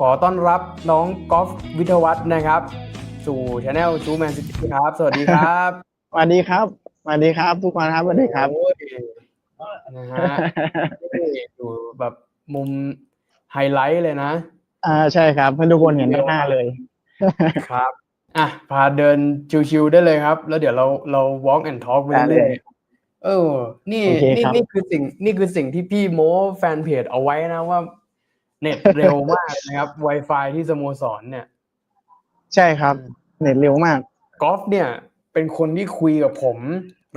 ขอต้อนรับน้องกอล์ฟวิทยาวัฒน์นะครับ สู่ช anel ชูแมนซิตี้ครับ สวัสดีครับสวัสดีครับสวัสดีครับ ทุกคนครับสวัสดีครับโอ้ยนะฮะนี่อยู่แบบมุมไฮไลท์เลยนะ อ่าใช่ครับให้ทุกคนเห็นหน้าเลยครับอะพาเดินชิวๆได้เลยครับ แล้วเดี๋ยวเราเรา walk and talk ไปได้เลเรื่อยยๆเออ นี่โอเคนี่ครับนี่คือสิ่ง นี่คือสิ่งที่พี่โม้แฟนเพจเอาไว้นะว่า เน็ตเร็วมากนะครับ Wi-Fi ที่สโมสรเนี่ย ใช่ครับ เน็ตเร็วมากกอล์ฟเนี่ย เป็นคนที่คุยกับผม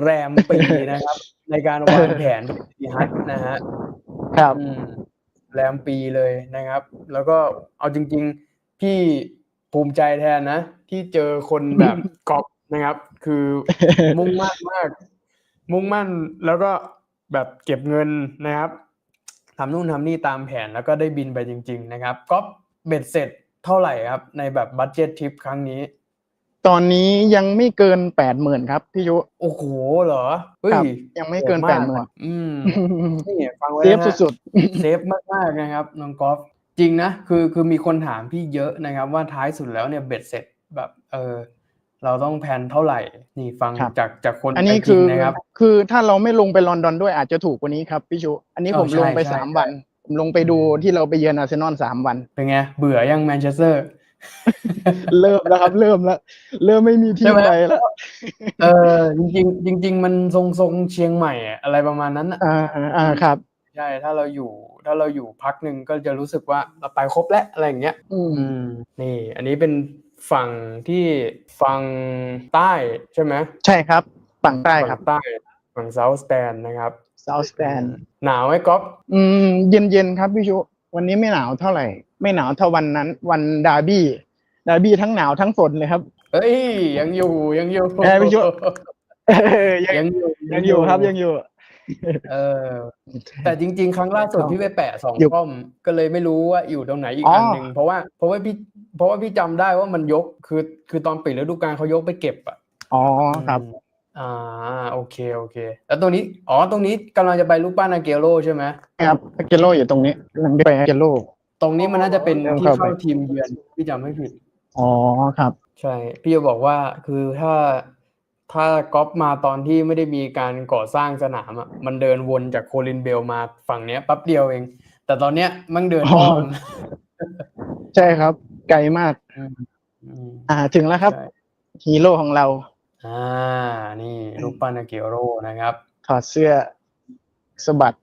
แรมปีนะครับ ในการวางแผนดีฮัทนะฮะครับอืมแรมปีเลยนะครับ แล้วก็เอาจริง ๆ พี่ภูมิใจแทนนะ ที่เจอคนแบบกอบนะครับ คือมุ่งมั่นมาก มุ่งมั่นแล้วก็แบบเก็บเงินนะครับ ทำนู่นทำนี่ตามแผนแล้วก็ได้บินไปจริง ๆ นะครับก็เบ็ดเสร็จเท่าไหร่ครับ ในแบบบัตเจ็ตทริปครั้งนี้ ตอนนี้ยังไม่เกินแปดหมื่นครับพี่ยุโอ้โหเหรอเฮ้ยครับยังไม่เกินโหแปดดมาหมื่นอะอืมนี่ฟังไว้เซฟนะฮะสุดเซฟมากๆนะครับน้องกอล์ฟจริงนะคือคือมีคนถามพี่เยอะนะครับว่าท้ายสุดแล้วเนี่ยเบ็ดเสร็จแบบเออ เราต้องแพลนเท่าไหร่ นี่ฟังครับจากจากคนๆอันนี้ไปจคืริงอนะครับ คือถ้าเราไม่ลงไปลอนดอนด้วยอาจจะถูกกว่านี้ครับพี่ชุอันนี้เออผมลงไปใช่สามใช่วันผมลงไปดูที่เราไปเยือนอาร์เซนอลสามวัน เป็นไง เบื่อยังแมนเชสเตอร์ เริ่มแล้วครับ เริ่มแล้ว เริ่มไม่มีที่ใช่ไหมไปแล้ว เออจริงๆจริงๆมันทรงทรงเชียงใหม่อะอะไรประมาณนั้นน่ะอ่าอ่าอ่าครับใช่ถ้าเราอยู่ถ้าเราอยู่พักหนึ่งก็จะรู้สึกว่าเราไปครบแล้วอะไรอย่างเงี้ย อืมอืมนี่ อันนี้เป็น ฝั่งที่ฝั่งใต้ใช่ไหมใช่ครับ ฝั่งใต้ครับฝั่งใต้ฝั่งเซาท์สแตนนะครับ South Stand หนาวไหมก๊อฟอืมเย็นเย็นๆครับพี่ชุวันนี้ไม่หนาวเท่าไหร่ ไม่หนาวเท่าวันนั้น วันดาร์บี้ดาร์บี้ทั้งหนาวทั้งฝนเลยครับเอ้ยยังอยู่ยังอยู่เอ้ยพี่ยุเออยังยังอยู่ยังอยู่ครับยังอยู่ เออ แต่จริง ๆ ครั้งล่าสุดพี่ไปแปะสองอยู่ก้อม ก็เลยไม่รู้ว่าอยู่ตรงไหนอีกอ๋ออัอันหนึ่งเพราะว่าเพราะว่าพี่เพราะว่าพี่จำได้ว่ามันยกคือคือตอนปิดฤดูกาลเขายกไปเก็บอะอ๋อครับอืมอ่าโอเคโอเค แล้วตรงนี้อ๋อตรงนี้กำลังจะไปลูกป้านอาเกโรใช่ไหมครับเกโลอยู่ตรงนี้กำลังไปเกโลตรงนี้มันน่าจะเป็นเริ่มที่เข้าไปเข้าทีมเยือนพี่จำไม่ผิดอ๋อครับ ใช่ พี่จะบอกว่าคือถ้า ถ้าก๊อปมาตอนที่ไม่ได้มีการก่อสร้างสนามอะมันเดินวนจากโคลินเบลมาฝั่งเนี้ยแป๊บเดียวเอง แต่ตอนเนี้ยมันเดินอ๋ออ้อมใช่ครับ ไกลมากอืมอืมอ่าถึงแล้วครับใช่ฮีโร่ของเรา อ่า นี่ลูกปั้นอาเกโรนะครับ ถอดเสื้อสะบัด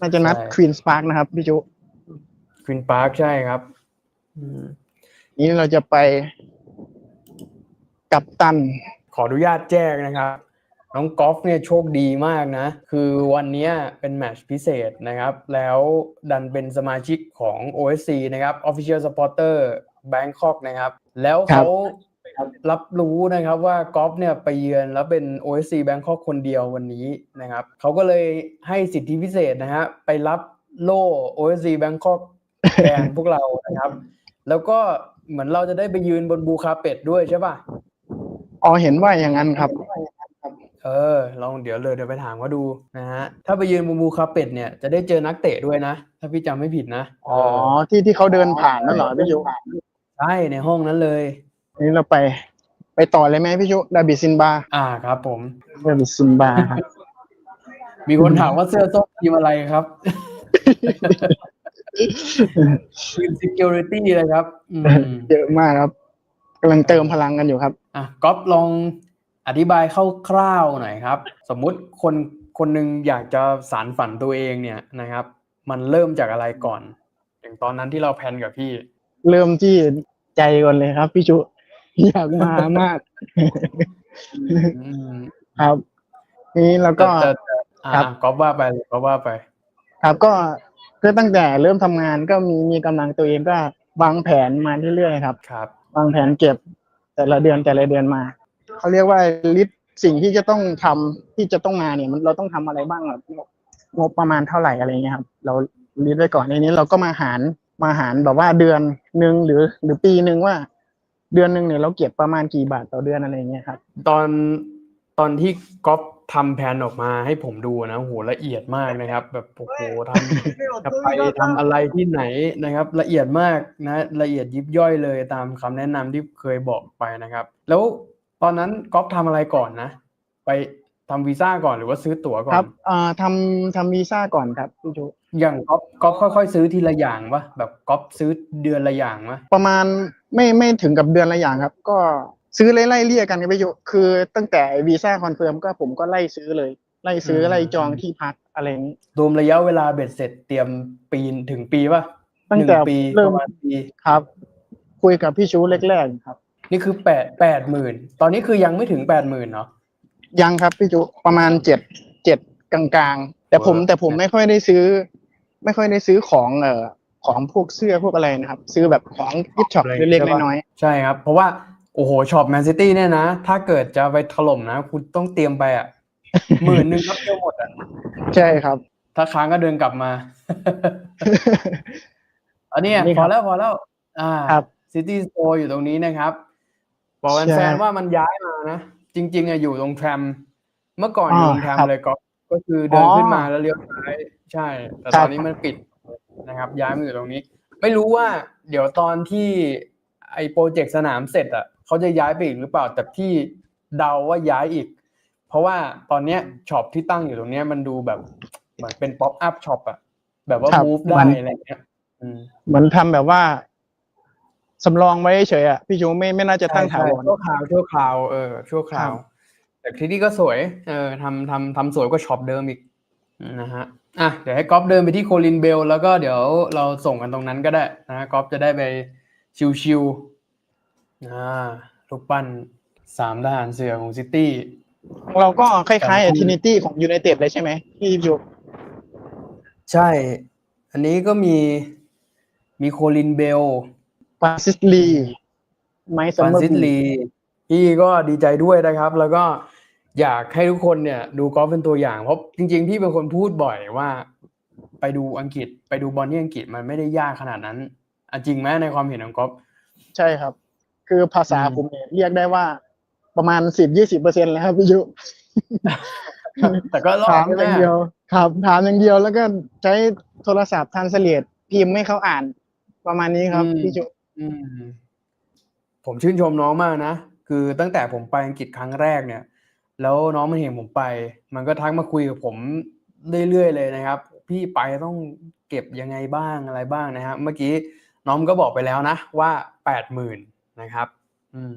น่าจะนัดใช่ควีนสปาร์กนะครับพี่จุควินพาร์คใช่ครับอืมนี้เราจะไปกับตันข ออนุญาตแจ้งนะครับน้องกอล์ฟเนี่ยโชคดีมากนะ คือวันเนี้ยเป็นแมตช์พิเศษนะครับ แล้วดันเป็นสมาชิกของ OSC นะครับ Official Supporter Bangkok นะครับ แล้วเขารับรู้นะครับว่ากอล์ฟเนี่ยไปเยือนแล้วเป็น OSC Bangkok คนเดียววันนี้นะครับ เขาก็เลยให้สิทธิพิเศษนะฮะไปรับโล่ OSC Bangkok แทนพวกเรานะครับ แล้วก็เหมือนเราจะได้ไปยืนบนบูคาเป็ดด้วยใช่ป่ะ อ๋อเห็นว่าอย่างนั้นครับ เออ ลองเดี๋ยวเลยเดี๋ยวไปถามว่าดูนะฮะ ถ้าไปยืนบนบูคาเป็ดเนี่ยจะได้เจอนักเตะด้วยนะ ถ้าพี่จำไม่ผิดนะ อ๋อ ที่ที่เขาเดินผ่านนั่นเหรอพี่จุใช่ในห้องนั้นเลย นี่เราไป ไปต่อเลยไหมพี่จุดาบิซินบา อ่าครับ ผมดาบิซินบาครับมีคนถามว่าเสื้อส้มทีมอะไรครับทีม security เลยครับอืมเยอะมากครับกำลังเติมพลังกันอยู่ครับ อะก๊อฟลองอธิบายคร่าวๆหน่อยครับ สมมุติคนคนหนึ่งอยากจะสารฝันตัวเองเนี่ยนะครับ มันเริ่มจากอะไรก่อน อย่างตอนนั้นที่เราแพลนกับพี่ เริ่มที่ใจก่อนเลยครับ พี่จุอยากมามากอืมครับ นี้แล้วก็แต่แต่อ่าครับก๊อฟว่าไปเลยก๊อฟว่าไป ครับก็ก็ตั้งแต่เริ่มทำงานก็มีมีกำลังตัวเองก็วางแผนมาเรื่อยๆครับ ครับ วางแผนเก็บ แต่ละเดือนแต่ละเดือนมาเขาเรียกว่าลิสต์สิ่งที่จะต้องทำที่จะต้องมาเนี่ยมันเราต้องทำอะไรบ้างแบบงบประมาณเท่าไหร่อะไรเงี้ยครับ เราลิสต์ไว้ก่อนในนี้เราก็มาหารมาหารแบบว่าเดือนหนึ่งหรือหรือปีหนึ่งว่า เดือนหนึ่งเนี่ยเราเก็บประมาณกี่บาทต่อเดือนอะไรเงี้ยครับ ตอนตอนที่ก๊อฟ ทำแผนออกมาให้ผมดูนะโหละเอียดมากนะครับ แบบโอ้โหทำจะไปทำอะไรที่ไหนนะครับ ละเอียดมากนะ ละเอียดยิบย่อยเลยตามคำแนะนำที่เคยบอกไปนะครับ แล้วตอนนั้นก๊อฟทำอะไรก่อนนะ ไปทำวีซ่าก่อนหรือว่าซื้อตั๋วก่อครันบอ่าทำทำวีซ่าก่อนครับพี่จุอย่างก๊อฟก๊อฟค่อยๆ ซื้อทีละอย่างวะแบบก๊อฟซื้อเดือนละอย่างวะประมาณไม่ไม่ถึงกับเดือนละอย่างครับ ก็ ซื้อไล่ไล่เลี่ยกันครับพี่จุคือตั้งแต่วีซ่าคอนเฟิร์มก็ผมก็ไล่ซื้อเลย ไล่ซื้อไล่จองที่พักอะไรอย่างนี้รวมระยะเวลาเบ็ดเสร็จเตรียมปีนถึงปีป่ะตั้หงนึ่งแต่ปีเริ่ปมระมาณปีครับ คุยกับพี่ชูแรกๆครับ นี่คือแปดแปดหมื่นตอนนี้คือยังไม่ถึงแปดหมื่นเนาะยังครับพี่จุประมาณเจ็ดเจ็ดกลางๆ แต่ผมเออแต่ผมไม่ค่อยได้ซื้อ ไม่ค่อยได้ซื้อของเอ่อของพวกเสื้อพวกอะไรนะครับ ซื้อแบบของยิบช็อปเล็กๆน้อยใช่ครับ เพราะว่า โอ้โหช็อปแมนซิตี้เนี่ยนะ ถ้าเกิดจะไปถล่มนะ คุณต้องเตรียมไปอะหมื่นหนึ่งก็เที่ยวหมดอะๆใช่ครับ ถ้าค้างก็เดินกลับมาอันนี้นี่พครัอบแล้วพอแล้ว อ่าครับซิตี้สโตร์อยู่ตรงนี้นะครับ บอกใช่แฟนๆว่ามันย้ายมานะ จริง ๆอะอยู่ตรงแทรมเมื่อก่อนอยู่ตรงแทรมครับเลยก็ก็คือเดินอ๋อขึ้นมาแล้วเลี้ยวซ้ายใช่ แต่ครัตบอนนี้มันปิดนะครับ ย้ายมาอยู่ตรงนี้ ไม่รู้ว่า เดี๋ยวตอนที่ไอ้โปรเจกต์สนามเสร็จอะ เขาจะย้ายไปอีกหรือเปล่า แต่พี่เดาว่าย้ายอีก เพราะว่าตอนเนี้ยช็อปที่ตั้งอยู่ตรงเนี้ยมันดูแบบเหมือนเป็นป๊อปอัพช็อปอะแบบว่าครับ move มัได้นอะไรเงี้ยอืมเหมือนทำแบบว่าสำรองไว้เฉยๆอะพี่ชูไม่ไม่น่าจะตั้งถาวรใช่ชั่วคราวชั่วคราวเออชั่วคราวครับแต่ที่นี่ก็สวย เออทำทำทำสวยกว่าช็อปเดิมอีกนะฮะอะเดี๋ยวให้ก๊อฟเดินไปที่โคลินเบล แล้วก็เดี๋ยวเราส่งกันตรงนั้นก็ได้นะก๊อฟจะได้ไปชิวๆ อ่ารูปปั้นสามทหารเสือของซิตี้เราก็คล้ายๆแต่ a คุณทินิตี้ของยูไนเต็ดเลยใช่ไหมพี่ชูใช่ อันนี้ก็มีมีโคลินเบลฟรานซิสลีไมซ์ซัฟมรานเมอร์ซิสลีพี่ก็ดีใจด้วยนะครับ แล้วก็อยากให้ทุกคนเนี่ย ดูกอล์ฟเป็นตัวอย่าง เพราะจริง ๆ พี่เป็นคนพูดบ่อยว่า ไปดูอังกฤษ ไปดูบอลที่อังกฤษมันไม่ได้ยากขนาดนั้นอะจริงไหมในความเห็นของกอล์ฟใช่ครับ คือภาษาอืมผมเนี่ยเรียกได้ว่าประมาณสิบยี่สิบเปอร์เซ็นแล้วครับพี่ยุแต่ก็รอถาดมใช่ไหมอย่างเดียวครับถามอย่างเดียวแล้วก็ใช้โทรศัพท์ทันเสลียดพิมพ์ให้เขาอ่าน ประมาณนี้ครับพี่จุอืมผมชื่นชมน้องมากนะ คือตั้งแต่ผมไปอังกฤษครั้งแรกเนี่ย แล้วน้องมันเห็นผมไป มันก็ทักมาคุยกับผมเรื่อยๆเลยนะครับ พี่ไปต้องเก็บยังไงบ้างอะไรบ้างนะครับเมื่อกี้น้องก็บอกไปแล้วนะว่าแปดหมื่น นะครับ อืม